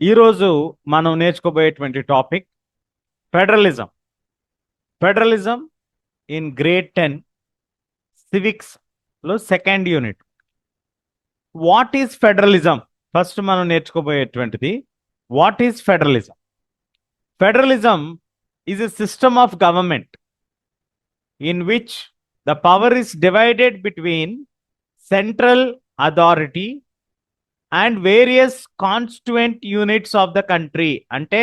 ఈరోజు మనం నేర్చుకోబోయేటువంటి topic federalism. Federalism in grade ten సివిక్స్లో second unit. What is federalism? First మనం నేర్చుకోబోయేటువంటిది what is federalism? Federalism is a system of government in which the power is divided between central authority and various constituent units of the country. అంటే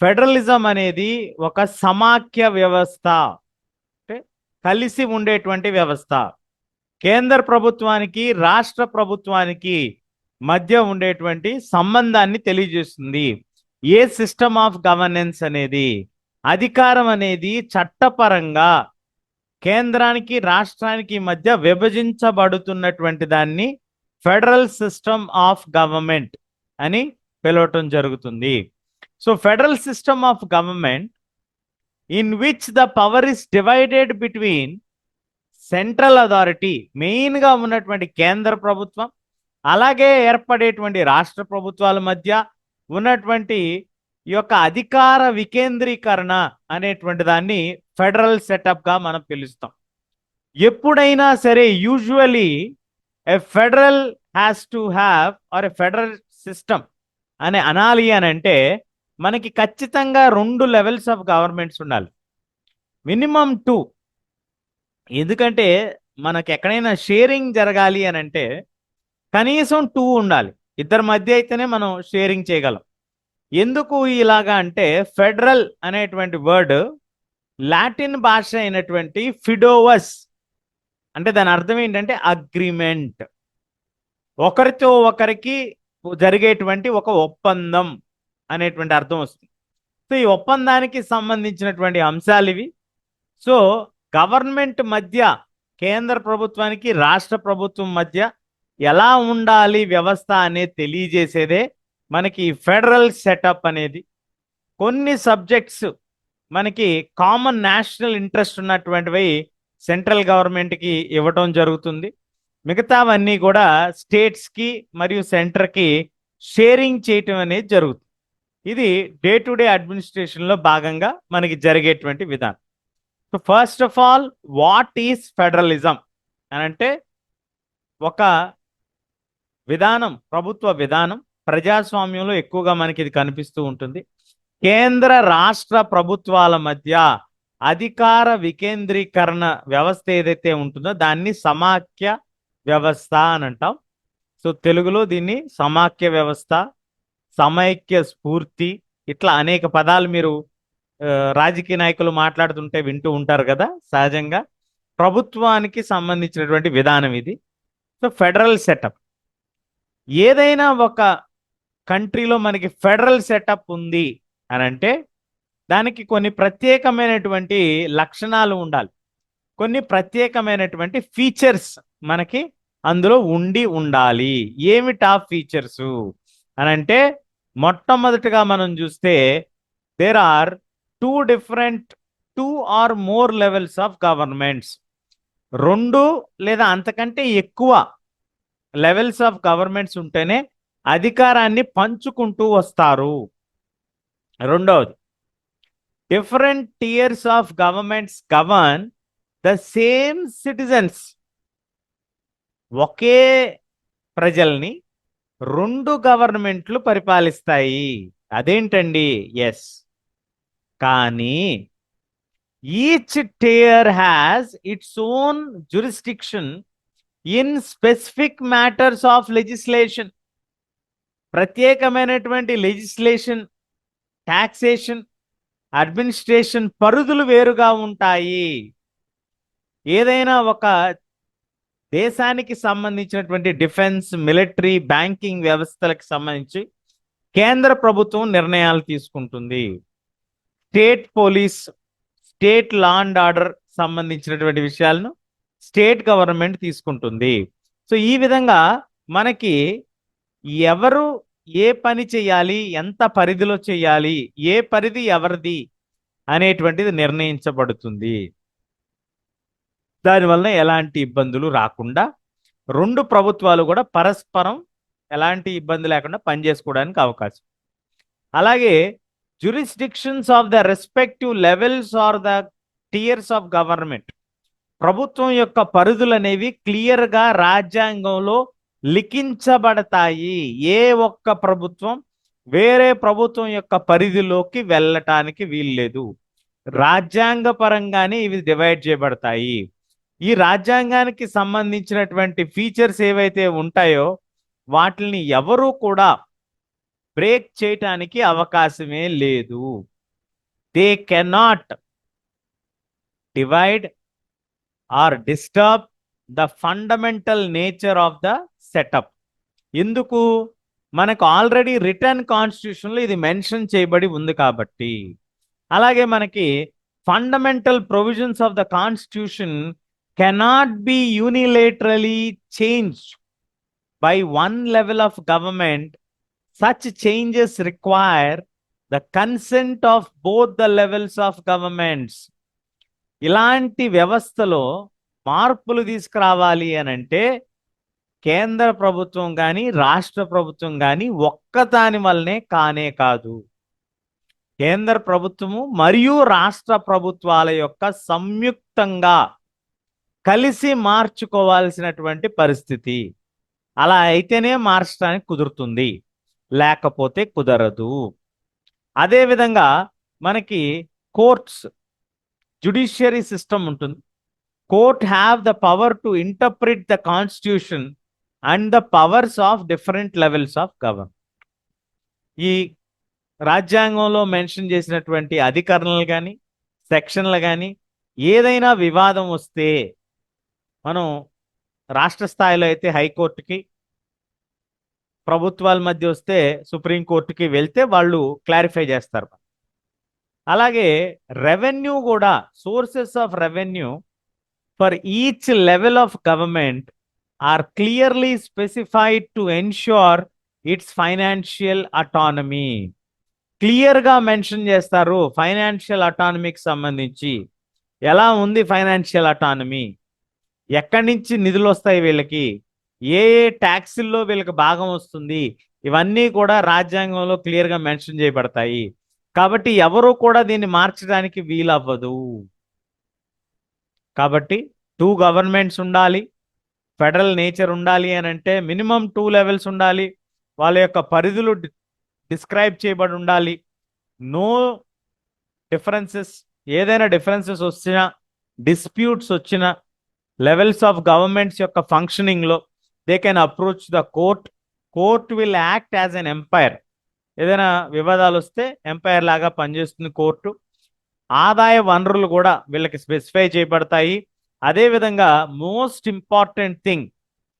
federalism అనేది ఒక సమాఖ్య వ్యవస్థ. అంటే కలిసి ఉండేటువంటి వ్యవస్థ. కేంద్ర ప్రభుత్వానికి రాష్ట్ర ప్రభుత్వానికి మధ్య ఉండేటువంటి సంబంధాన్ని తెలియజేస్తుంది. ఏ సిస్టమ్ ఆఫ్ గవర్నెన్స్ అనేది అధికారం అనేది చట్టపరంగా కేంద్రానికి రాష్ట్రానికి మధ్య విభజించబడుతున్నటువంటి దాన్ని ఫెడరల్ సిస్టమ్ ఆఫ్ గవర్నమెంట్ అని పిలవటం జరుగుతుంది. So federal system of government in which the power is divided between central authority మెయిన్గా ఉన్నటువంటి కేంద్ర ప్రభుత్వం అలాగే ఏర్పడేటువంటి రాష్ట్ర ప్రభుత్వాల మధ్య ఉన్నటువంటి ఈ యొక్క అధికార వికేంద్రీకరణ అనేటువంటి దాన్ని ఫెడరల్ సెటప్గా మనం పిలుస్తాం. ఎప్పుడైనా సరే usually a federal has to have or a federal system అని అనాలి అని అంటే మనకి ఖచ్చితంగా రెండు లెవెల్స్ ఆఫ్ గవర్నమెంట్స్ ఉండాలి. మినిమం టూ ఎందుకంటే మనకి ఎక్కడైనా షేరింగ్ జరగాలి అని అంటే కనీసం టూ ఉండాలి. ఇద్దరి మధ్య అయితేనే మనం షేరింగ్ చేయగలం. ఎందుకు ఇలాగా అంటే ఫెడరల్ అనేటువంటి వర్డ్ లాటిన్ భాష అయినటువంటి ఫిడోవస్ అంటే దాని అర్థం ఏంటంటే అగ్రిమెంట్ ఒకరితో ఒకరికి జరిగేటువంటి ఒక ఒప్పందం అనేటువంటి అర్థం వస్తుంది. సో ఈ ఒప్పందానికి సంబంధించినటువంటి అంశాలు ఇవి. సో గవర్నమెంట్ మధ్య కేంద్ర ప్రభుత్వానికి రాష్ట్ర ప్రభుత్వం మధ్య ఎలా ఉండాలి వ్యవస్థ అనేది తెలియజేసేదే మనకి ఫెడరల్ సెటప్ అనేది. కొన్ని సబ్జెక్ట్స్ మనకి కామన్ నేషనల్ ఇంట్రెస్ట్ ఉన్నటువంటివి సెంట్రల్ గవర్నమెంట్కి ఇవ్వటం జరుగుతుంది. మిగతావన్నీ కూడా స్టేట్స్కి మరియు సెంటర్కి షేరింగ్ చేయటం అనేది జరుగుతుంది. ఇది డే టు డే అడ్మినిస్ట్రేషన్లో భాగంగా మనకి జరిగేటువంటి విధానం. So first of all what is federalism అని అంటే ఒక విధానం ప్రభుత్వ విధానం ప్రజాస్వామ్యంలో ఎక్కువగా మనకి ఇది కనిపిస్తూ ఉంటుంది. కేంద్ర రాష్ట్ర ప్రభుత్వాల మధ్య అధికార వికేంద్రీకరణ వ్యవస్థ ఏదైతే ఉంటుందో దాన్ని సమాఖ్య వ్యవస్థ అని అంటాం. సో తెలుగులో దీన్ని సమాఖ్య వ్యవస్థ సమైక్య స్ఫూర్తి ఇట్లా అనేక పదాలు మీరు రాజకీయ నాయకులు మాట్లాడుతుంటే వింటూ ఉంటారు కదా సహజంగా. ప్రభుత్వానికి సంబంధించినటువంటి విధానం ఇది. So federal setup. ఏదైనా ఒక కంట్రీలో మనకి ఫెడరల్ సెటప్ ఉంది అని అంటే దానికి కొన్ని ప్రత్యేకమైనటువంటి లక్షణాలు ఉండాలి. కొన్ని ప్రత్యేకమైనటువంటి ఫీచర్స్ మనకి అందులో ఉండి ఉండాలి. ఏమిటా ఫీచర్స్ అని అంటే మొట్టమొదటిగా మనం చూస్తే there are two different two or more levels of governments రెండు లేదా అంతకంటే ఎక్కువ లెవెల్స్ ఆఫ్ గవర్నమెంట్స్ ఉంటేనే అధికారాన్ని పంచుకుంటూ వస్తారు. రెండవది different tiers of governments govern the same citizens ఒకే ప్రజల్ని రెండు గవర్నమెంట్లు పరిపాలిస్తాయి. అదేంటండి? ఎస్ కానీ each tier has its own jurisdiction in specific matters of legislation ప్రత్యేకమైనటువంటి లెజిస్లేషన్ టాక్సేషన్ అడ్మినిస్ట్రేషన్ పరిధులు వేరుగా ఉంటాయి. ఏదైనా ఒక దేశానికి సంబంధించినటువంటి డిఫెన్స్ మిలిటరీ బ్యాంకింగ్ వ్యవస్థలకు సంబంధించి కేంద్ర ప్రభుత్వం నిర్ణయాలు తీసుకుంటుంది. State police state law and order సంబంధించినటువంటి విషయాలను స్టేట్ గవర్నమెంట్ తీసుకుంటుంది. సో ఈ విధంగా మనకి ఎవరు ఏ పని చేయాలి? ఎంత పరిధిలో చేయాలి? ఏ పరిధి ఎవరిది? అనేటువంటిది నిర్ణయించబడుతుంది. దానివల్ల ఎలాంటి ఇబ్బందులు రాకుండా రెండు ప్రభుత్వాలు కూడా పరస్పరం ఎలాంటి ఇబ్బంది లేకుండా పనిచేసుకోవడానికి అవకాశం. అలాగే jurisdictions of the respective levels or the tiers of government ప్రభుత్వం యొక్క పరిధులు అనేవి క్లియర్గా రాజ్యాంగంలో లిఖించబడతాయి. ఏ ఒక్క ప్రభుత్వం వేరే ప్రభుత్వం యొక్క పరిధిలోకి వెళ్ళటానికి వీల్లేదు. రాజ్యాంగ పరంగానే ఇవి డివైడ్ చేయబడతాయి. ఈ రాజ్యాంగానికి సంబంధించినటువంటి ఫీచర్స్ ఏవైతే ఉంటాయో వాటిని ఎవరు కూడా బ్రేక్ చేయటానికి అవకాశమే లేదు. They cannot divide or disturb the fundamental nature of the setup ఎందుకు? మనకు ఆల్రెడీ రిటర్న్ కాన్స్టిట్యూషన్లో ఇది మెన్షన్ చేయబడి ఉంది కాబట్టి. అలాగే మనకి fundamental provisions of the constitution cannot be unilaterally change by one level of government such changes require the consent of both the levels of governments ఇలాంటి వ్యవస్థలో మార్పులు తీసుకురావాలి అని అంటే కేంద్ర ప్రభుత్వం కానీ రాష్ట్ర ప్రభుత్వం కానీ ఒక్కదాని వల్లనే కానే కాదు. కేంద్ర ప్రభుత్వము మరియు రాష్ట్ర ప్రభుత్వాల యొక్క సంయుక్తంగా కలిసి మార్చుకోవాల్సినటువంటి పరిస్థితి. అలా అయితేనే మార్చడానికి కుదురుతుంది. లేకపోతే కుదరదు. అదేవిధంగా మనకి కోర్ట్స్ జుడిషియరీ సిస్టమ్ ఉంటుంది. Court have the power to interpret the constitution and the powers of different levels of government ఈ రాజ్యాంగంలో మెన్షన్ చేసినటువంటి అధికరణలు కానీ సెక్షన్లు కానీ ఏదైనా వివాదం వస్తే మనం రాష్ట్ర స్థాయిలో అయితే హైకోర్టుకి ప్రభుత్వాల మధ్య వస్తే సుప్రీంకోర్టుకి వెళ్తే వాళ్ళు క్లారిఫై చేస్తారు. అలాగే రెవెన్యూ కూడా sources of revenue for each level of government are clearly specified to ensure its financial autonomy క్లియర్గా మెన్షన్ చేస్తారు ఫైనాన్షియల్ అటానమీకి సంబంధించి. ఎలా ఉంది ఫైనాన్షియల్ అటానమీ ఎక్కడి నుంచి నిధులు వస్తాయి వీళ్ళకి? ఏ ఏ ట్యాక్సుల్లో వీళ్ళకి భాగం వస్తుంది? ఇవన్నీ కూడా రాజ్యాంగంలో క్లియర్గా మెన్షన్ చేయబడతాయి. కాబట్టి ఎవరు కూడా దీన్ని మార్చడానికి వీలవ్వదు. కాబట్టి టూ గవర్నమెంట్స్ ఉండాలి ఫెడరల్ నేచర్ ఉండాలి అని అంటే మినిమం టూ లెవెల్స్ ఉండాలి వాళ్ళ యొక్క పరిధులు డిస్క్రైబ్ చేయబడి ఉండాలి. నో డిఫరెన్సెస్ ఏదైనా డిఫరెన్సెస్ వచ్చినా డిస్ప్యూట్స్ వచ్చినా లెవెల్స్ ఆఫ్ గవర్నమెంట్స్ యొక్క ఫంక్షనింగ్లో they can approach the court court will act as an umpire ఏదైనా వివాదాలు వస్తే ఎంపైర్ లాగా పనిచేస్తుంది కోర్టు ఆదాయ వనరులు కూడా వీళ్ళకి స్పెసిఫై చేయబడతాయి. అదేవిధంగా మోస్ట్ ఇంపార్టెంట్ థింగ్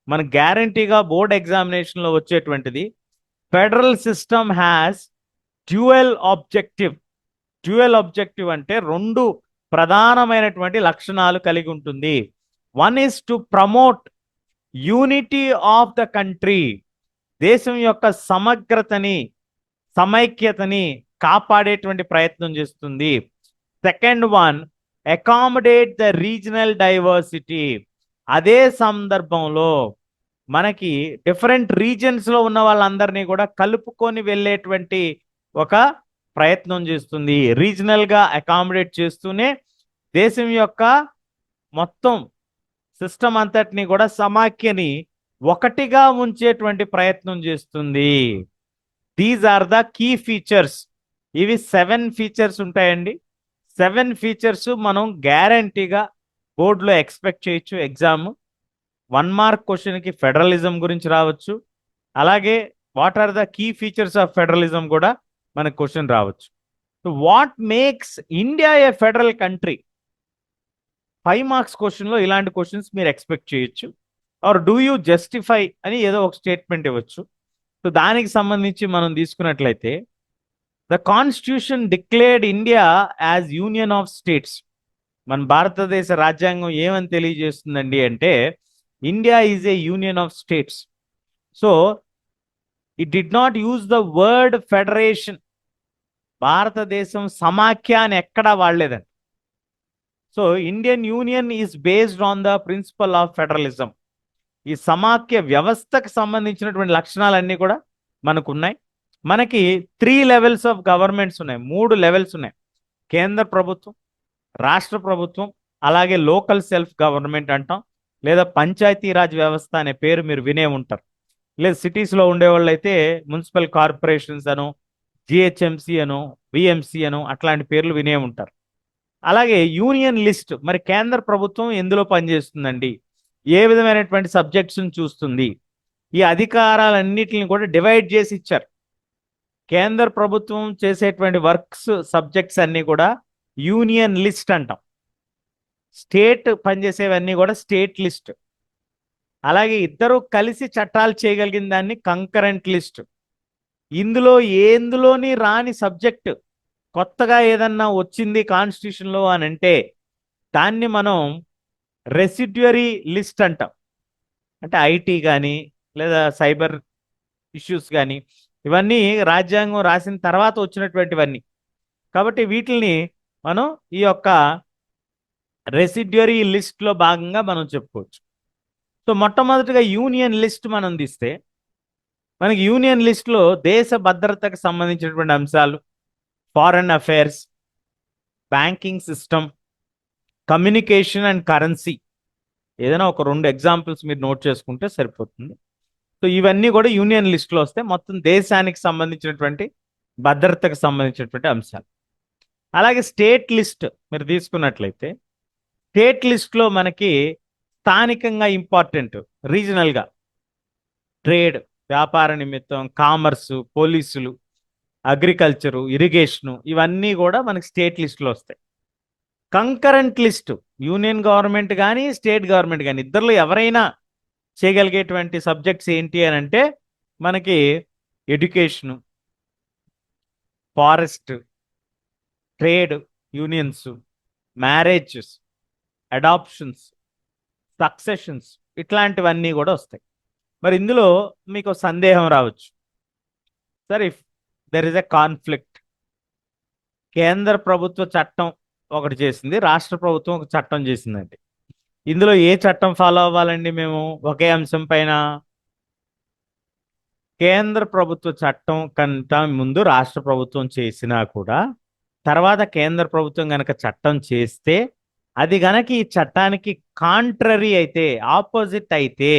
మన గ్యారంటీగా బోర్డ్ ఎగ్జామినేషన్లో వచ్చేటువంటిది federal system has dual objective dual objective అంటే రెండు ప్రధానమైనటువంటి లక్షణాలు కలిగి ఉంటుంది. One is to promote unity of the country దేశం యొక్క సమగ్రతని సమైక్యతని కాపాడేటువంటి ప్రయత్నం చేస్తుంది. Second one accommodate the regional diversity అదే సందర్భంలో మనకి డిఫరెంట్ రీజన్స్లో ఉన్న వాళ్ళందరినీ కూడా కలుపుకొని వెళ్ళేటువంటి ఒక ప్రయత్నం చేస్తుంది. రీజనల్గా అకామిడేట్ చేస్తూనే దేశం యొక్క మొత్తం సిస్టమ్ అంతటిని కూడా సమాఖ్యని ఒకటిగా ఉంచేటువంటి ప్రయత్నం చేస్తుంది. These are the key features ఇవి సెవెన్ ఫీచర్స్ ఉంటాయండి. సెవెన్ ఫీచర్స్ మనం గ్యారంటీగా బోర్డులో ఎక్స్పెక్ట్ చేయొచ్చు. ఎగ్జామ్ వన్ మార్క్ క్వశ్చన్కి ఫెడరలిజం గురించి రావచ్చు. అలాగే what are the key features of federalism కూడా మనకు క్వశ్చన్ రావచ్చు. What makes India a federal country? Five marks క్వశ్చన్లో ఇలాంటి క్వశ్చన్స్ మీరు ఎక్స్పెక్ట్ చేయొచ్చు. ఆర్ డూ యూ జస్టిఫై అని ఏదో ఒక స్టేట్మెంట్ ఇవ్వచ్చు. సో దానికి సంబంధించి మనం తీసుకున్నట్లయితే the constitution declared India as union of states మన భారతదేశ రాజ్యాంగం ఏమని తెలియజేస్తుందండి అంటే India is a union of states so it did not use the word federation భారతదేశం సమాఖ్య అని ఎక్కడా వాడలేదండి. So Indian union is based on the principle of federalism ఈ సమాఖ్య వ్యవస్థకు సంబంధించినటువంటి లక్షణాలన్నీ కూడా మనకు ఉన్నాయి. మనకి త్రీ లెవెల్స్ ఆఫ్ గవర్నమెంట్స్ ఉన్నాయి. మూడు లెవెల్స్ ఉన్నాయి. కేంద్ర ప్రభుత్వం రాష్ట్ర ప్రభుత్వం అలాగే లోకల్ సెల్ఫ్ గవర్నమెంట్ అంటాం. లేదా పంచాయతీరాజ్ వ్యవస్థ అనే పేరు మీరు వినే ఉంటారు. లేదా సిటీస్లో ఉండేవాళ్ళు అయితే మున్సిపల్ కార్పొరేషన్స్ అను జిహెచ్ఎంసీ అను విఎంసీ అను అట్లాంటి పేర్లు వినే ఉంటారు. అలాగే యూనియన్ లిస్ట్ మరి కేంద్ర ప్రభుత్వం ఎందులో పనిచేస్తుందండి? ఏ విధమైనటువంటి సబ్జెక్ట్స్ని చూస్తుంది? ఈ అధికారాలన్నిటిని కూడా డివైడ్ చేసి ఇచ్చారు. కేంద్ర ప్రభుత్వం చేసేటువంటి వర్క్స్ సబ్జెక్ట్స్ అన్నీ కూడా యూనియన్ లిస్ట్ అంటాం. స్టేట్ పనిచేసేవన్నీ కూడా స్టేట్ లిస్ట్. అలాగే ఇద్దరు కలిసి చట్టాలు చేయగలిగిన దాన్ని కంకరెంట్ లిస్ట్. ఇందులో ఏందులోని రాని సబ్జెక్ట్ కొత్తగా ఏదన్నా వచ్చింది కాన్స్టిట్యూషన్లో అని అంటే దాన్ని మనం రెసిడ్యురీ లిస్ట్ అంటాం. అంటే ఐటీ కానీ లేదా సైబర్ ఇష్యూస్ కానీ ఇవన్నీ రాజ్యాంగం రాసిన తర్వాత వచ్చినటువంటివన్నీ. కాబట్టి వీటిని మనం ఈ యొక్క రెసిడ్యూరీ లిస్ట్లో భాగంగా మనం చెప్పుకోవచ్చు. సో మొట్టమొదటిగా యూనియన్ లిస్ట్ మనం తీస్తే మనకి యూనియన్ లిస్ట్లో దేశ భద్రతకు సంబంధించినటువంటి అంశాలు foreign affairs banking system communication and currency. ఏదైనా ఒక రెండు ఎగ్జాంపుల్స్ మీరు నోట్ చేసుకుంటే సరిపోతుంది. సో ఇవన్నీ కూడా యూనియన్ లిస్ట్లో వస్తే మొత్తం దేశానికి సంబంధించినటువంటి భద్రతకు సంబంధించినటువంటి అంశాలు. అలాగే స్టేట్ లిస్ట్ మీరు తీసుకున్నట్లయితే స్టేట్ లిస్ట్లో మనకి స్థానికంగా ఇంపార్టెంట్ రీజనల్గా ట్రేడ్ వ్యాపార నిమిత్తం కామర్సు పోలీసులు అగ్రికల్చరు ఇరిగేషను ఇవన్నీ కూడా మనకి స్టేట్ లిస్ట్లో వస్తాయి. కంకరెంట్ లిస్టు యూనియన్ గవర్నమెంట్ కానీ స్టేట్ గవర్నమెంట్ కానీ ఇద్దరిలో ఎవరైనా చేయగలిగేటువంటి సబ్జెక్ట్స్ ఏంటి అని అంటే మనకి education forest trade unions marriages adoptions successions ఇట్లాంటివన్నీ కూడా వస్తాయి. మరి ఇందులో మీకు సందేహం రావచ్చు. Sir if there is a conflict కేంద్ర ప్రభుత్వ చట్టం ఒకటి చేసింది రాష్ట్ర ప్రభుత్వం ఒక చట్టం చేసిందండి. ఇందులో ఏ చట్టం ఫాలో అవ్వాలండి మేము? ఒకే అంశం పైన. కేంద్ర ప్రభుత్వ చట్టం కంట ముందు రాష్ట్ర ప్రభుత్వం చేసినా కూడా తర్వాత కేంద్ర ప్రభుత్వం గనక చట్టం చేస్తే అది గనక ఈ చట్టానికి కాంట్రరీ అయితే ఆపోజిట్ అయితే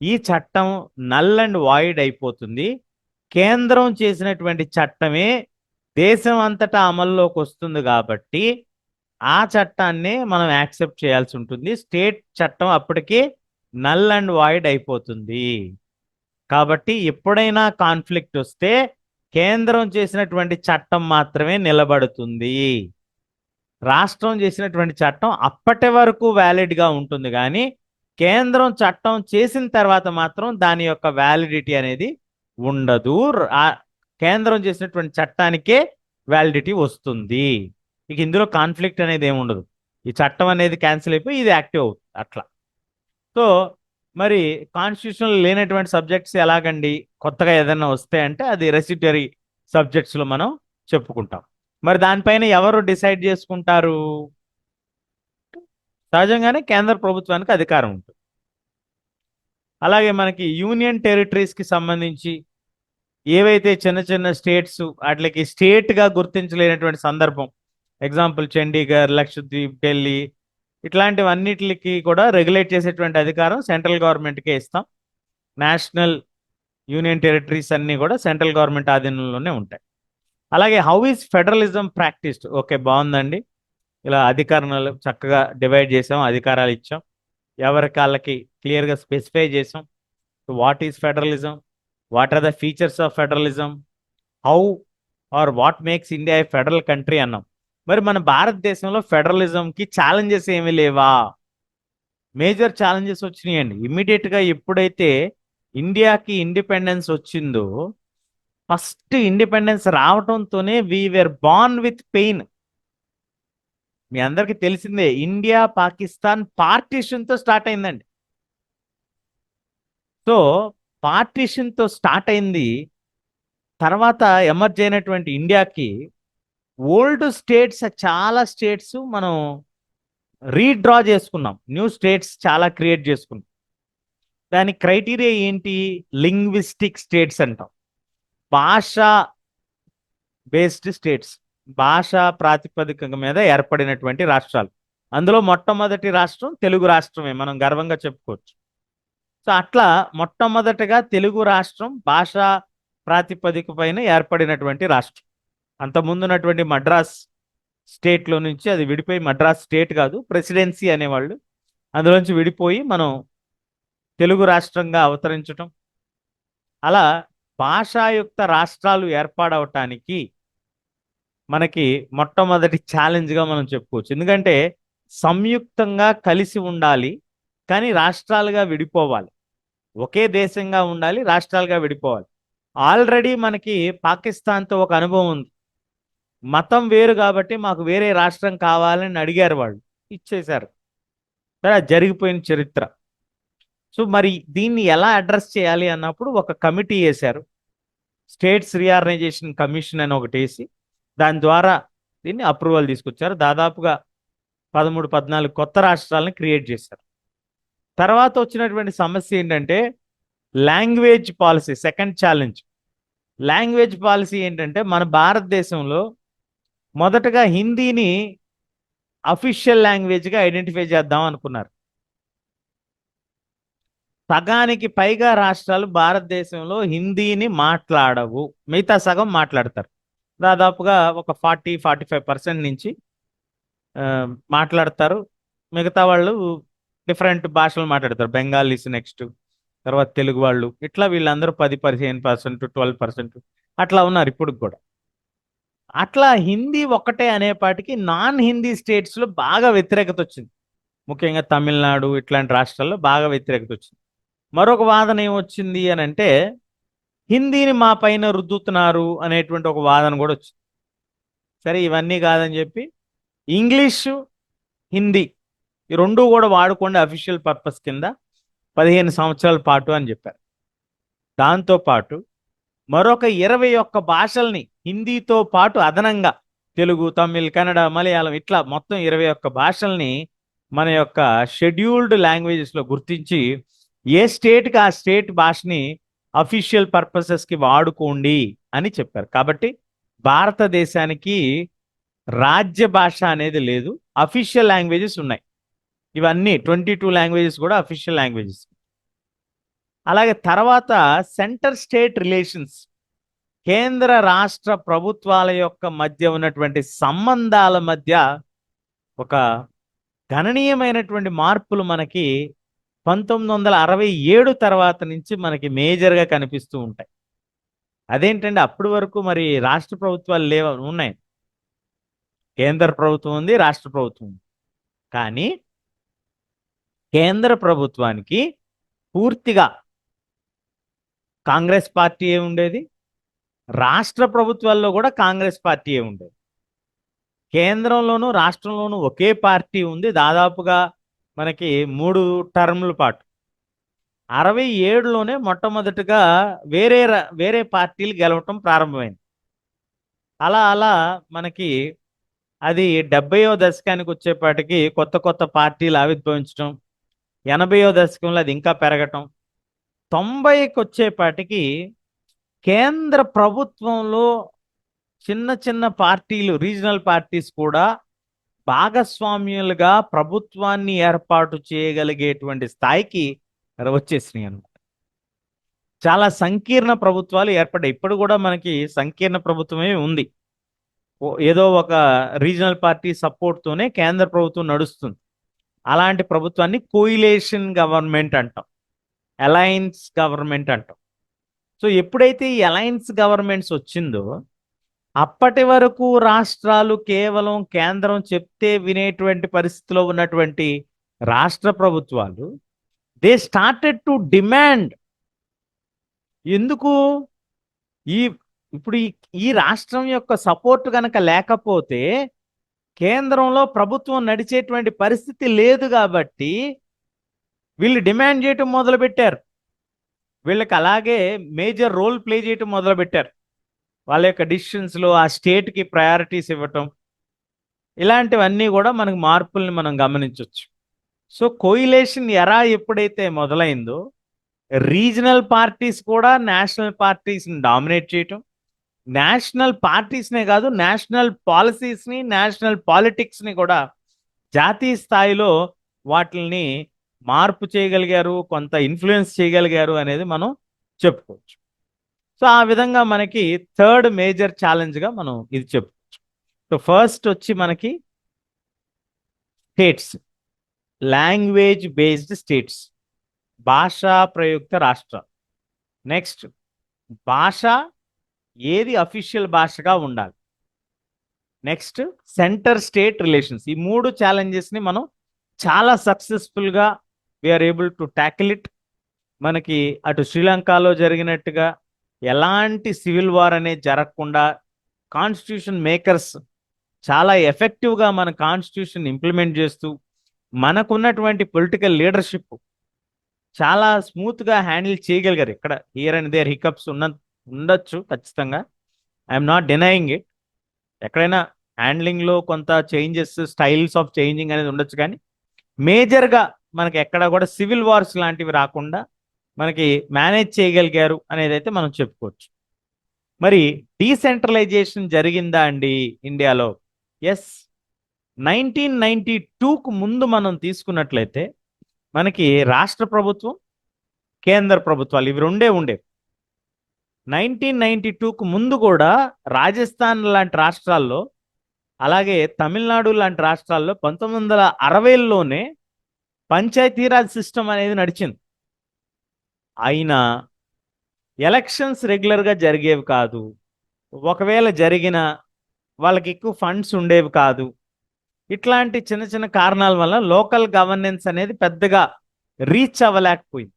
ఈ చట్టం నల్ అండ్ వాయిడ్ అయిపోతుంది. కేంద్రం చేసినటువంటి చట్టమే దేశం అంతటా అమల్లోకి వస్తుంది కాబట్టి ఆ చట్టాన్ని మనం యాక్సెప్ట్ చేయాల్సి ఉంటుంది. స్టేట్ చట్టం అప్పటికి నల్ అండ్ వాయిడ్ అయిపోతుంది. కాబట్టి ఎప్పుడైనా కాన్ఫ్లిక్ట్ వస్తే కేంద్రం చేసినటువంటి చట్టం మాత్రమే నిలబడుతుంది. రాష్ట్రం చేసినటువంటి చట్టం అప్పటి వరకు వ్యాలిడ్గా ఉంటుంది కానీ కేంద్రం చట్టం చేసిన తర్వాత మాత్రం దాని యొక్క వ్యాలిడిటీ అనేది ఉండదు. కేంద్రం చేసినటువంటి చట్టానికే వ్యాలిడిటీ వస్తుంది. ఇక ఇందులో కాన్ఫ్లిక్ట్ అనేది ఏమి ఉండదు. ఈ చట్టం అనేది క్యాన్సిల్ అయిపోయి ఇది యాక్టివ్ అవుతుంది. అట్లా. సో మరి కాన్స్టిట్యూషన్లో లేనటువంటి సబ్జెక్ట్స్ ఎలాగండి? కొత్తగా ఏదైనా వస్తే అంటే అది రెసిటరీ సబ్జెక్ట్స్లో మనం చెప్పుకుంటాం. మరి దానిపైన ఎవరు డిసైడ్ చేసుకుంటారు? సహజంగానే కేంద్ర ప్రభుత్వానికి అధికారం ఉంటుంది. అలాగే మనకి యూనియన్ టెరిటరీస్కి సంబంధించి ఏవైతే చిన్న చిన్న స్టేట్స్ వాటికి స్టేట్గా గుర్తించలేనటువంటి సందర్భం ఎగ్జాంపుల్ చండీగఢ్ లక్షద్వీప్ ఢిల్లీ ఇట్లాంటివన్నిటికి కూడా రెగ్యులేట్ చేసేటువంటి అధికారం సెంట్రల్ గవర్నమెంట్కే ఇస్తాం. నేషనల్ యూనియన్ టెరిటరీస్ అన్నీ కూడా సెంట్రల్ గవర్నమెంట్ ఆధీనంలోనే ఉంటాయి. అలాగే how is federalism practised? Okay బాగుందండి. ఇలా అధికారాలు చక్కగా డివైడ్ చేసాం అధికారాలు ఇచ్చాం. ఎవరికి వాళ్ళకి క్లియర్గా స్పెసిఫై చేసాం. What is federalism what are the features of federalism how are what makes India a federal country అన్నాం. మరి మన భారతదేశంలో ఫెడరలిజంకి ఛాలెంజెస్ ఏమీ లేవా? మేజర్ ఛాలెంజెస్ వచ్చినాయండి. ఇమ్మీడియట్గా ఎప్పుడైతే ఇండియాకి ఇండిపెండెన్స్ వచ్చిందో ఫస్ట్ ఇండిపెండెన్స్ రావడంతోనే we are born born with pain మీ అందరికీ తెలిసిందే ఇండియా పాకిస్తాన్ పార్టీషన్తో స్టార్ట్ అయిందండి. సో పార్టీషన్తో స్టార్ట్ అయింది తర్వాత ఎమర్జ్ అయినటువంటి ఇండియాకి ఓల్డ్ స్టేట్స్ చాలా స్టేట్స్ మనం రీడ్రా చేసుకున్నాం. న్యూ స్టేట్స్ చాలా క్రియేట్ చేసుకున్నాం. దాని క్రైటీరియా ఏంటి? లింగ్విస్టిక్ స్టేట్స్ అంటాం. భాష బేస్డ్ స్టేట్స్. భాష ప్రాతిపదిక మీద ఏర్పడినటువంటి రాష్ట్రాలు. అందులో మొట్టమొదటి రాష్ట్రం తెలుగు రాష్ట్రమే. మనం గర్వంగా చెప్పుకోవచ్చు. సో అట్లా మొట్టమొదటగా తెలుగు రాష్ట్రం భాష ప్రాతిపదిక పైన ఏర్పడినటువంటి రాష్ట్రం. అంతకుముందు ఉన్నటువంటి మద్రాస్ స్టేట్లో నుంచి అది విడిపోయి మద్రాస్ స్టేట్ కాదు ప్రెసిడెన్సీ అనేవాళ్ళు అందులోంచి విడిపోయి మనం తెలుగు రాష్ట్రంగా అవతరించటం. అలా భాషాయుక్త రాష్ట్రాలు ఏర్పాడవటానికి మనకి మొట్టమొదటి ఛాలెంజ్గా మనం చెప్పుకోవచ్చు. ఎందుకంటే సంయుక్తంగా కలిసి ఉండాలి కానీ రాష్ట్రాలుగా విడిపోవాలి. ఒకే దేశంగా ఉండాలి రాష్ట్రాలుగా విడిపోవాలి. ఆల్రెడీ మనకి పాకిస్తాన్తో ఒక అనుభవం ఉంది. మతం వేరు కాబట్టి మాకు వేరే రాష్ట్రం కావాలని అడిగారు వాళ్ళు. ఇచ్చేశారు. సరే అది జరిగిపోయిన చరిత్ర. సో మరి దీన్ని ఎలా అడ్రస్ చేయాలి అన్నప్పుడు ఒక కమిటీ వేశారు. స్టేట్స్ రీఆర్గనైజేషన్ కమిషన్ అని ఒకటి వేసి దాని ద్వారా దీన్ని అప్రూవల్ తీసుకొచ్చారు. దాదాపుగా పదమూడు పద్నాలుగు కొత్త రాష్ట్రాలను క్రియేట్ చేశారు. తర్వాత వచ్చినటువంటి సమస్య ఏంటంటే language policy second challenge. Language policy ఏంటంటే మన భారతదేశంలో మొదటగా హిందీని అఫీషియల్ లాంగ్వేజ్గా ఐడెంటిఫై చేద్దాం అనుకున్నారు. సగానికి పైగా రాష్ట్రాలు భారతదేశంలో హిందీని మాట్లాడవు. మిగతా సగం మాట్లాడతారు. దాదాపుగా ఒక ఫార్టీ ఫార్టీ ఫైవ్ పర్సెంట్ నుంచి మాట్లాడతారు. మిగతా వాళ్ళు డిఫరెంట్ భాషలు మాట్లాడతారు. బెంగాలీస్ నెక్స్ట్ తర్వాత తెలుగు వాళ్ళు. ఇట్లా వీళ్ళందరూ పది పదిహేను పర్సెంట్ ట్వెల్వ్ పర్సెంట్ అట్లా ఉన్నారు ఇప్పుడు కూడా. అట్లా హిందీ ఒక్కటే అనేపాటికి నాన్ హిందీ స్టేట్స్లో బాగా వ్యతిరేకత వచ్చింది. ముఖ్యంగా తమిళనాడు ఇట్లాంటి రాష్ట్రాల్లో బాగా వ్యతిరేకత వచ్చింది. మరొక వాదన ఏమొచ్చింది అని అంటే హిందీని మా పైన రుద్దుతున్నారు అనేటువంటి ఒక వాదన కూడా వచ్చింది. సరే ఇవన్నీ కాదని చెప్పి ఇంగ్లీషు హిందీ ఈ రెండు కూడా వాడుకోండి అఫీషియల్ పర్పస్ కింద పదిహేను సంవత్సరాల పాటు అని చెప్పారు. దాంతో పాటు మరొక ఇరవై ఒక్క భాషల్ని హిందీతో పాటు అదనంగా తెలుగు తమిళ్ కన్నడ మలయాళం ఇట్లా మొత్తం ఇరవై ఒక్క భాషల్ని మన యొక్క షెడ్యూల్డ్ లాంగ్వేజెస్లో గుర్తించి ఏ స్టేట్కి ఆ స్టేట్ భాషని అఫీషియల్ పర్పసెస్కి వాడుకోండి అని చెప్పారు. కాబట్టి భారతదేశానికి రాజ్య భాష అనేది లేదు అఫీషియల్ లాంగ్వేజెస్ ఉన్నాయి. ఇవన్నీ ట్వంటీ టూ లాంగ్వేజెస్ కూడా అఫీషియల్ లాంగ్వేజెస్. అలాగే తర్వాత సెంటర్ స్టేట్ రిలేషన్స్ కేంద్ర రాష్ట్ర ప్రభుత్వాల యొక్క మధ్య ఉన్నటువంటి సంబంధాల మధ్య ఒక గణనీయమైనటువంటి మార్పులు మనకి పంతొమ్మిది వందల అరవై ఏడు తర్వాత నుంచి మనకి మేజర్గా కనిపిస్తూ ఉంటాయి. అదేంటంటే అప్పటి వరకు మరి రాష్ట్ర ప్రభుత్వాలు లేవ ఉన్నాయి. కేంద్ర ప్రభుత్వం ఉంది రాష్ట్ర ప్రభుత్వం ఉంది. కానీ కేంద్ర ప్రభుత్వానికి పూర్తిగా కాంగ్రెస్ పార్టీయే ఉండేది? రాష్ట్ర ప్రభుత్వాల్లో కూడా కాంగ్రెస్ పార్టీయే ఉండేది? కేంద్రంలోనూ రాష్ట్రంలోనూ ఒకే పార్టీ ఉంది దాదాపుగా మనకి మూడు టర్ముల పాటు. అరవై ఏడులోనే మొట్టమొదటిగా వేరే వేరే పార్టీలు గెలవటం ప్రారంభమైంది. అలా అలా మనకి అది డెబ్బయో దశకానికి వచ్చేపాటికి కొత్త కొత్త పార్టీలు ఆవిర్భవించడం ఎనభయో దశకంలో అది ఇంకా పెరగటం తొంభైకి వచ్చేపాటికి కేంద్ర ప్రభుత్వంలో చిన్న చిన్న పార్టీలు రీజనల్ పార్టీస్ కూడా భాగస్వామ్యులుగా ప్రభుత్వాన్ని ఏర్పాటు చేయగలిగేటువంటి స్థాయికి వచ్చేసినాయి అన్నమాట. చాలా సంకీర్ణ ప్రభుత్వాలు ఏర్పడ్డాయి. ఇప్పుడు కూడా మనకి సంకీర్ణ ప్రభుత్వమే ఉంది. ఏదో ఒక రీజనల్ పార్టీ సపోర్ట్తోనే కేంద్ర ప్రభుత్వం నడుస్తుంది. అలాంటి ప్రభుత్వాన్ని కోయిలేషన్ గవర్నమెంట్ అంటాం. అలయన్స్ గవర్నమెంట్ అంటాం. సో ఎప్పుడైతే ఈ అలయన్స్ గవర్నమెంట్స్ వచ్చిందో అప్పటి వరకు రాష్ట్రాలు కేవలం కేంద్రం చెప్తే వినేటువంటి పరిస్థితిలో ఉన్నటువంటి రాష్ట్ర ప్రభుత్వాలు దే స్టార్టెడ్ టు డిమాండ్. ఎందుకు? ఈ ఇప్పుడు ఈ ఈ రాష్ట్రం యొక్క సపోర్ట్ కనుక లేకపోతే కేంద్రంలో ప్రభుత్వం నడిచేటువంటి పరిస్థితి లేదు కాబట్టి వీళ్ళు డిమాండ్ చేయటం మొదలు పెట్టారు వీళ్ళకి అలాగే మేజర్ రోల్ ప్లే చేయటం మొదలుపెట్టారు. వాళ్ళ యొక్క డిసిషన్స్లో ఆ స్టేట్కి ప్రయారిటీస్ ఇవ్వటం. ఇలాంటివన్నీ కూడా మనకు మార్పుల్ని మనం గమనించవచ్చు సో కోయిలేషన్ ఎరా ఎప్పుడైతే మొదలైందో రీజనల్ పార్టీస్ కూడా నేషనల్ పార్టీస్ని డామినేట్ చేయటం. నేషనల్ పార్టీస్నే కాదు నేషనల్ పాలసీస్ని నేషనల్ పాలిటిక్స్ని కూడా జాతీయ స్థాయిలో వాటిని మార్పు చేయగలిగారు కొంత ఇన్ఫ్లుయెన్స్ చేయగలిగారు అనేది మనం చెప్పుకోవచ్చు. సో ఆ విధంగా మనకి థర్డ్ మేజర్ ఛాలెంజ్గా మనం ఇది చెప్పుకోవచ్చు. సో ఫస్ట్ వచ్చి మనకి స్టేట్స్ లాంగ్వేజ్ బేస్డ్ స్టేట్స్ భాషా ప్రయుక్త రాష్ట్ర నెక్స్ట్ భాష ఏది అఫీషియల్ భాషగా ఉండాలి? నెక్స్ట్ సెంటర్ స్టేట్ రిలేషన్స్ ఈ మూడు ఛాలెంజెస్ని మనం చాలా సక్సెస్ఫుల్గా we are able to tackle it మనకి అటు శ్రీలంకలో జరిగినట్టుగా ఎలాంటి సివిల్ వార్ అనేది జరగకుండా కాన్స్టిట్యూషన్ మేకర్స్ చాలా ఎఫెక్టివ్గా మన కాన్స్టిట్యూషన్ ఇంప్లిమెంట్ చేస్తూ మనకున్నటువంటి పొలిటికల్ లీడర్షిప్ చాలా స్మూత్గా హ్యాండిల్ చేయగలిగారు. ఇక్కడ హియర్ అండ్ దేర్ హికప్స్ ఉన్న ఉండొచ్చు ఖచ్చితంగా. ఐఎమ్ నాట్ డినయింగ్ ఇట్ ఎక్కడైనా హ్యాండ్లింగ్లో కొంత చేంజెస్ స్టైల్స్ ఆఫ్ చేంజింగ్ అనేది ఉండొచ్చు కానీ మేజర్గా మనకి ఎక్కడ కూడా సివిల్ వార్స్ లాంటివి రాకుండా మనకి మేనేజ్ చేయగలిగారు అనేది అయితే మనం చెప్పుకోవచ్చు. మరి డీసెంట్రలైజేషన్ జరిగిందా అండి ఇండియాలో? ఎస్. నైన్టీన్ నైన్టీ టూకు ముందు మనం తీసుకున్నట్లయితే మనకి రాష్ట్ర ప్రభుత్వం కేంద్ర ప్రభుత్వాలు ఇవి రెండే ఉండే నైన్టీన్ నైన్టీ టూకు ముందు కూడా రాజస్థాన్ లాంటి రాష్ట్రాల్లో అలాగే తమిళనాడు లాంటి రాష్ట్రాల్లో పంతొమ్మిది వందల అరవైలోనే పంచాయతీరాజ్ సిస్టమ్ అనేది నడిచింది. అయినా ఎలక్షన్స్ రెగ్యులర్గా జరిగేవి కాదు. ఒకవేళ జరిగిన వాళ్ళకి ఎక్కువ ఫండ్స్ ఉండేవి కాదు. ఇట్లాంటి చిన్న చిన్న కారణాల వల్ల లోకల్ గవర్నెన్స్ అనేది పెద్దగా రీచ్ అవ్వలేకపోయింది.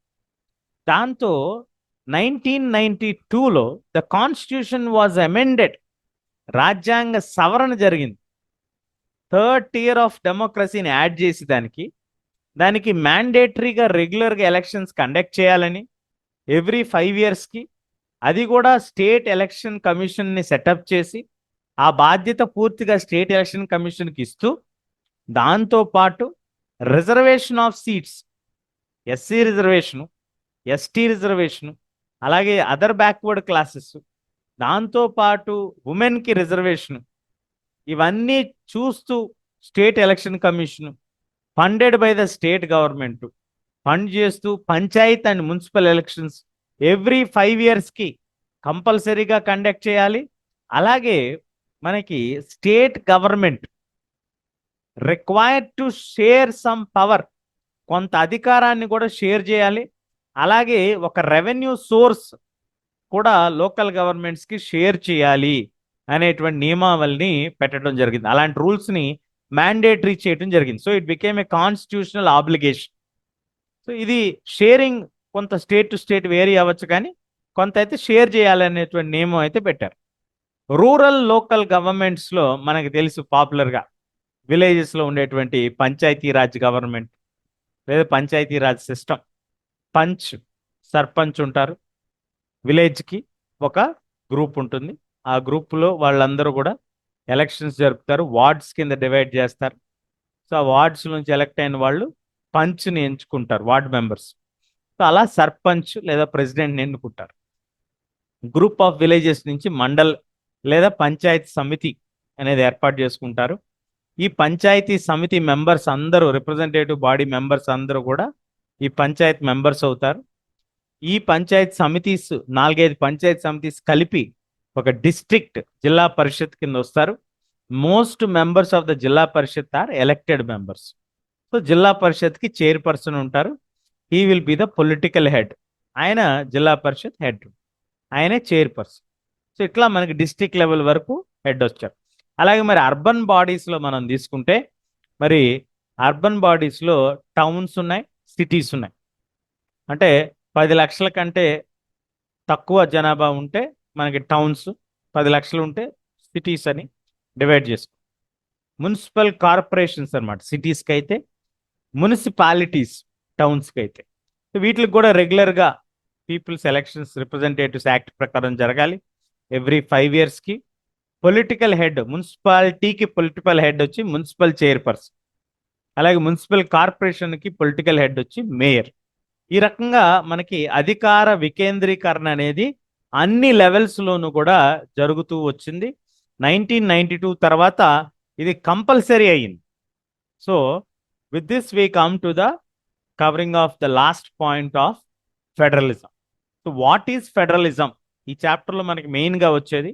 దాంతో నైన్టీన్ నైన్టీ టూలో ద కాన్స్టిట్యూషన్ వాజ్ అమెండెడ్. రాజ్యాంగ సవరణ జరిగింది. థర్డ్ ఇయర్ ఆఫ్ డెమోక్రసీని యాడ్ చేసి దానికి దానికి మ్యాండేటరీగా రెగ్యులర్గా ఎలక్షన్స్ కండక్ట్ చేయాలని ఎవ్రీ ఫైవ్ ఇయర్స్కి అది కూడా స్టేట్ ఎలక్షన్ కమిషన్ని సెటప్ చేసి ఆ బాధ్యత పూర్తిగా స్టేట్ ఎలక్షన్ కమిషన్కి ఇస్తూ దాంతోపాటు reservation of seats SC reservation ST reservation అలాగే అదర్ బ్యాక్వర్డ్ క్లాసెస్ దాంతోపాటు ఉమెన్కి రిజర్వేషను ఇవన్నీ చూస్తూ state election commission funded by the state government fund చేస్తూ panchayat and municipal elections every five ఇయర్స్కి కంపల్సరీగా కండక్ట్ చేయాలి. అలాగే మనకి state government required to share some power కొంత అధికారాన్ని కూడా షేర్ చేయాలి. అలాగే ఒక రెవెన్యూ సోర్స్ కూడా లోకల్ గవర్నమెంట్స్కి షేర్ చేయాలి అనేటువంటి నియమావళిని పెట్టడం జరిగింది. అలాంటి రూల్స్ని మ్యాండేటరీ చేయడం జరిగింది. So it became a constitutional obligation so ఇది షేరింగ్ కొంత స్టేట్ టు స్టేట్ వేరీ అవ్వచ్చు కానీ కొంత అయితే షేర్ చేయాలనేటువంటి నియమం అయితే పెట్టారు. రూరల్ లోకల్ గవర్నమెంట్స్లో మనకు తెలుసు పాపులర్గా విలేజెస్లో ఉండేటువంటి పంచాయతీరాజ్ గవర్నమెంట్ లేదా పంచాయతీరాజ్ సిస్టమ్ పంచ్ సర్పంచ్ ఉంటారు. విలేజ్కి ఒక గ్రూప్ ఉంటుంది. ఆ గ్రూప్లో వాళ్ళందరూ కూడా ఎలక్షన్స్ జరుపుతారు వార్డ్స్ కింద డివైడ్ చేస్తారు. సో ఆ వార్డ్స్ నుంచి ఎలక్ట్ అయిన వాళ్ళు పంచ్ని ఎంచుకుంటారు వార్డ్ మెంబర్స్. సో అలా సర్పంచ్ లేదా ప్రెసిడెంట్ని ఎన్నుకుంటారు. గ్రూప్ ఆఫ్ విలేజెస్ నుంచి మండల్ లేదా పంచాయతీ సమితి అనేది ఏర్పాటు చేసుకుంటారు. ఈ పంచాయతీ సమితి మెంబర్స్ అందరూ రిప్రజెంటేటివ్ బాడీ మెంబర్స్ అందరూ కూడా ఈ పంచాయత్ మెంబర్స్ అవుతారు. ఈ పంచాయత్ సమితీస్ నాలుగైదు పంచాయత్ సమితీస్ కలిపి ఒక డిస్ట్రిక్ట్ జిల్లా పరిషత్ కింద వస్తారు. Most members of the zilla parishad are elected members so zilla పరిషత్కి chairperson ఉంటారు. He will be the political head ఆయన జిల్లా పరిషత్ హెడ్ ఆయనే చైర్పర్సన్ సో ఇట్లా మనకి డిస్ట్రిక్ట్ లెవెల్ వరకు హెడ్ వచ్చారు. అలాగే మరి అర్బన్ బాడీస్లో మనం తీసుకుంటే మరి అర్బన్ బాడీస్లో టౌన్స్ ఉన్నాయి సిటీస్ ఉన్నాయి. అంటే పది లక్షల కంటే తక్కువ జనాభా ఉంటే మనకి టౌన్స్ పది లక్షలు ఉంటే సిటీస్ అని డివైడ్ చేసుకో. మున్సిపల్ కార్పొరేషన్స్ అనమాట సిటీస్కి అయితే మున్సిపాలిటీస్ టౌన్స్కి అయితే వీటికి కూడా రెగ్యులర్గా పీపుల్స్ ఎలక్షన్స్ రిప్రజెంటేటివ్స్ యాక్ట్ ప్రకారం జరగాలి. ఎవ్రీ ఫైవ్ ఇయర్స్కి పొలిటికల్ హెడ్ మున్సిపాలిటీకి పొలిటికల్ హెడ్ వచ్చి మున్సిపల్ చైర్పర్సన్ అలాగే మున్సిపల్ కార్పొరేషన్కి పొలిటికల్ హెడ్ వచ్చి మేయర్ ఈ రకంగా మనకి అధికార వికేంద్రీకరణ అనేది అన్ని లెవెల్స్లోనూ కూడా జరుగుతూ వచ్చింది. నైన్టీన్ నైన్టీ టూ తర్వాత ఇది కంపల్సరీ అయ్యింది. So with this we come to the covering of the last point of federalism so what is federalism ఈ చాప్టర్లో మనకి మెయిన్గా వచ్చేది.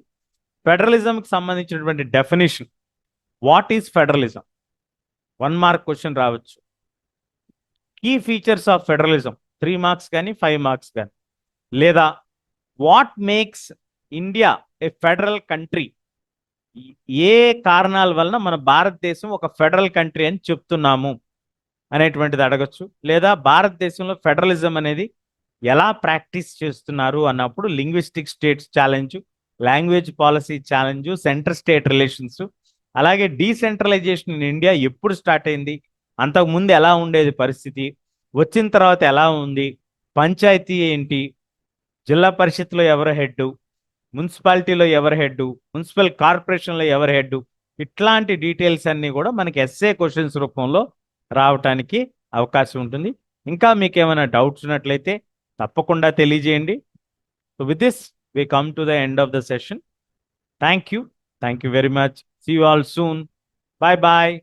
ఫెడరలిజంకి సంబంధించినటువంటి definition what is federalism one mark question రావచ్చు. Key features of federalism three marks కానీ five marks కానీ. లేదా what makes India a federal country ఏ కారణాల వలన మన భారతదేశం ఒక ఫెడరల్ కంట్రీ అని చెప్తున్నాము అనేటువంటిది అడగచ్చు. లేదా భారతదేశంలో ఫెడరలిజం అనేది ఎలా ప్రాక్టీస్ చేస్తున్నారు అన్నప్పుడు linguistic states challenge language policy challenge centre state relations అలాగే డీసెంట్రలైజేషన్ ఇన్ ఇండియా ఎప్పుడు స్టార్ట్ అయింది? అంతకు ముందు ఎలా ఉండేది పరిస్థితి? వచ్చిన తర్వాత ఎలా ఉంది? పంచాయతీ ఏంటి? జిల్లా పరిషత్లో ఎవరు హెడ్? మున్సిపాలిటీలో ఎవరు హెడ్? మున్సిపల్ కార్పొరేషన్లో ఎవరు హెడ్? ఇట్లాంటి డీటెయిల్స్ అన్నీ కూడా మనకి ఎస్ఏ క్వశ్చన్స్ రూపంలో రావటానికి అవకాశం ఉంటుంది. ఇంకా మీకు ఏమైనా డౌట్స్ ఉన్నట్లయితే తప్పకుండా తెలియజేయండి. So with this we come to the end of the session thank you thank you very much see you all soon bye bye